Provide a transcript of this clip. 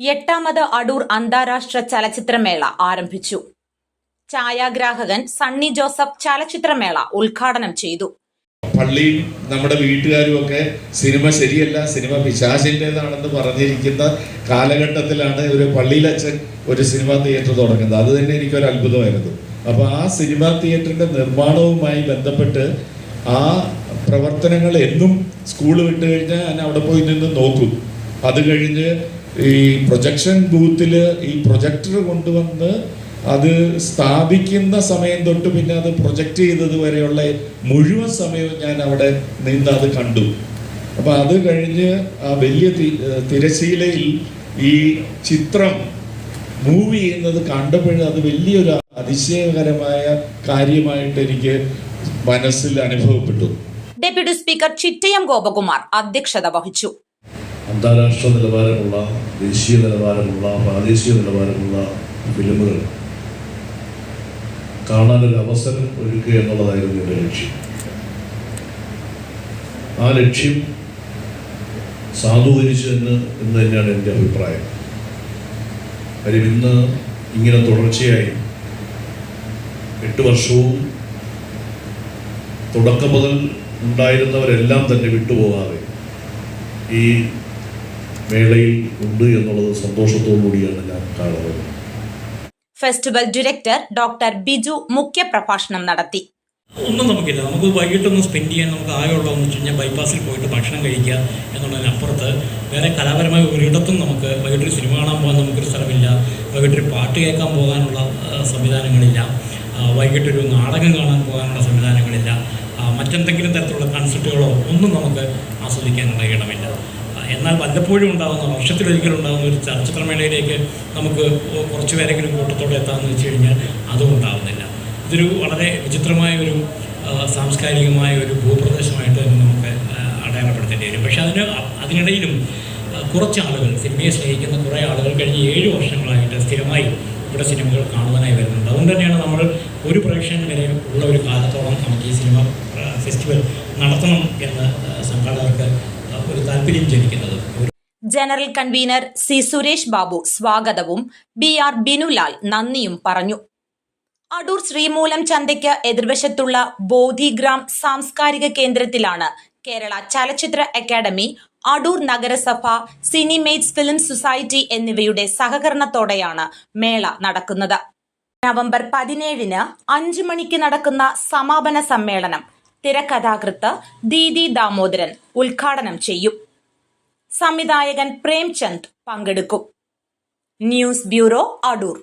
എട്ടാമത് അടൂർ അന്താരാഷ്ട്ര ചലച്ചിത്രമേള ആരംഭിച്ചു. ഛായാഗ്രാഹകൻ സണ്ണി ജോസഫ് ചലച്ചിത്രമേള ഉദ്ഘാടനം ചെയ്തു. പള്ളിയും നമ്മുടെ വീട്ടുകാരും ഒക്കെ സിനിമ ശരിയല്ല സിനിമ പിശാചിന്റെതാണെന്ന് പറഞ്ഞിരിക്കുന്ന കാലഘട്ടത്തിലാണ് ഒരു പള്ളിയിലച്ഛൻ ഒരു സിനിമ തിയേറ്റർ തുടങ്ങുന്നത്. അത് തന്നെ എനിക്കൊരു അത്ഭുതമായിരുന്നു. അപ്പോൾ ആ സിനിമ തിയേറ്ററിന്റെ നിർമ്മാണവുമായി ബന്ധപ്പെട്ട് ആ പ്രവർത്തനങ്ങൾ എന്നും സ്കൂൾ വിട്ട് കഴിഞ്ഞാൽ ഞാൻ അവിടെ പോയി നിന്ന് നോക്കും. അത് കഴിഞ്ഞ് ഈ പ്രൊജക്ഷൻ ബൂത്തിൽ ഈ പ്രൊജക്ടർ കൊണ്ടുവന്ന് അത് സ്ഥാപിക്കുന്ന സമയം തൊട്ട് പിന്നെ അത് പ്രൊജക്റ്റ് ചെയ്തത് വരെയുള്ള മുഴുവൻ സമയവും ഞാൻ അവിടെ നിന്ന് അത് കണ്ടു. അപ്പൊ അത് കഴിഞ്ഞ് ആ വലിയ തിരശീലയിൽ ഈ ചിത്രം മൂവ് ചെയ്യുന്നത് കണ്ടപ്പോഴും അത് വലിയൊരു അതിശയകരമായ കാര്യമായിട്ട് എനിക്ക് മനസ്സിൽ അനുഭവപ്പെട്ടു. ഡെപ്യൂട്ടി സ്പീക്കർ ചിറ്റയം ഗോപകുമാർ അധ്യക്ഷത വഹിച്ചു. അന്താരാഷ്ട്ര നിലവാരമുള്ള ദേശീയ നിലവാരമുള്ള പ്രാദേശിക നിലവാരമുള്ള ഫിലിമുകൾ കാണാനൊരു അവസരം ഒരുക്കുക എന്നുള്ളതായിരുന്നു എന്റെ ലക്ഷ്യം. ആ ലക്ഷ്യം സാധൂകരിച്ചു എന്ന് എന്ന് തന്നെയാണ് എന്റെ അഭിപ്രായം. കാര്യം ഇന്ന് ഇങ്ങനെ തുടർച്ചയായി എട്ട് വർഷവും തുടക്കം മുതൽ ഉണ്ടായിരുന്നവരെല്ലാം തന്നെ വിട്ടുപോകാതെ ഈ മേളയിൽ ഉണ്ട് എന്നുള്ളത് സന്തോഷത്തോടു കൂടിയാണ് ഞാൻ കാണുന്നത്. ഫെസ്റ്റിവൽ ഡയറക്ടർ ഡോക്ടർ ബിജു മുഖ്യപ്രഭാഷണം നടത്തി. ഒന്നും നമുക്കില്ല. നമുക്ക് വൈകിട്ടൊന്ന് സ്പെൻഡ് ചെയ്യാൻ നമുക്ക് ആകെയുള്ളതെന്ന് വെച്ച് കഴിഞ്ഞാൽ ബൈപ്പാസിൽ പോയിട്ട് ഭക്ഷണം കഴിക്കുക എന്നുള്ളതിനപ്പുറത്ത് വേറെ കലാപരമായ ഒരിടത്തും നമുക്ക് വൈകിട്ടൊരു സിനിമ കാണാൻ പോകാൻ നമുക്കൊരു സ്ഥലമില്ല. വൈകിട്ടൊരു പാട്ട് കേൾക്കാൻ പോകാനുള്ള സംവിധാനങ്ങളില്ല. വൈകിട്ടൊരു നാടകം കാണാൻ പോകാനുള്ള സംവിധാനങ്ങളില്ല. മറ്റെന്തെങ്കിലും തരത്തിലുള്ള കൺസെർട്ടുകളോ ഒന്നും നമുക്ക് ആസ്വദിക്കാനുള്ള ഇടമില്ല എന്നാൽ വല്ലപ്പോഴും ഉണ്ടാകുന്ന വർഷത്തിലൊരിക്കലും ഉണ്ടാകുന്ന ഒരു ചലച്ചിത്രമേളയിലേക്ക് നമുക്ക് കുറച്ച് പേരെങ്കിലും കൂട്ടത്തോടെ എത്താമെന്ന് വെച്ച് കഴിഞ്ഞാൽ അതും ഉണ്ടാകുന്നില്ല ഇതൊരു വളരെ വിചിത്രമായ ഒരു സാംസ്കാരികമായ ഒരു ഭൂപ്രദേശമായിട്ട് തന്നെ നമുക്ക് അടയാളപ്പെടുത്തേണ്ടി വരും. പക്ഷേ അതിന് അതിനിടയിലും കുറച്ച് ആളുകൾ സിനിമയെ സ്നേഹിക്കുന്ന കുറേ ആളുകൾ കഴിഞ്ഞ ഏഴ് വർഷങ്ങളായിട്ട് സ്ഥിരമായി ഇവിടെ സിനിമകൾ കാണുവാനായി വരുന്നുണ്ട്. അതുകൊണ്ട് തന്നെയാണ് നമ്മൾ ഒരു പ്രേക്ഷകൻ വരെ ഉള്ള ഒരു കാലത്തോളം നമുക്ക് ഈ സിനിമ ഫെസ്റ്റിവൽ നടത്തണം എന്ന് സംഘാടകർക്ക് താല്പര്യം ജനിക്കുന്നത്. General convener C Suresh Babu സ്വാഗതവും ബി ആർ ബിനുലാൽ നന്ദിയും പറഞ്ഞു. അടൂർ ശ്രീമൂലം ചന്തയ്ക്ക് എതിർവശത്തുള്ള ബോധിഗ്രാം സാംസ്കാരിക കേന്ദ്രത്തിലാണ് കേരള ചലച്ചിത്ര അക്കാദമി അടൂർ നഗരസഭ സിനിമേറ്റ്സ് ഫിലിം സൊസൈറ്റി എന്നിവയുടെ സഹകരണത്തോടെയാണ് മേള നടക്കുന്നത്. നവംബർ പതിനേഴിന് അഞ്ചു മണിക്ക് നടക്കുന്ന സമാപന സമ്മേളനം തിരക്കഥാകൃത്ത് ദീദി ദാമോദരൻ ഉദ്ഘാടനം ചെയ്യും. സംവിധായകൻ പ്രേംചന്ദ് പങ്കെടുക്കും. News bureau Adoor.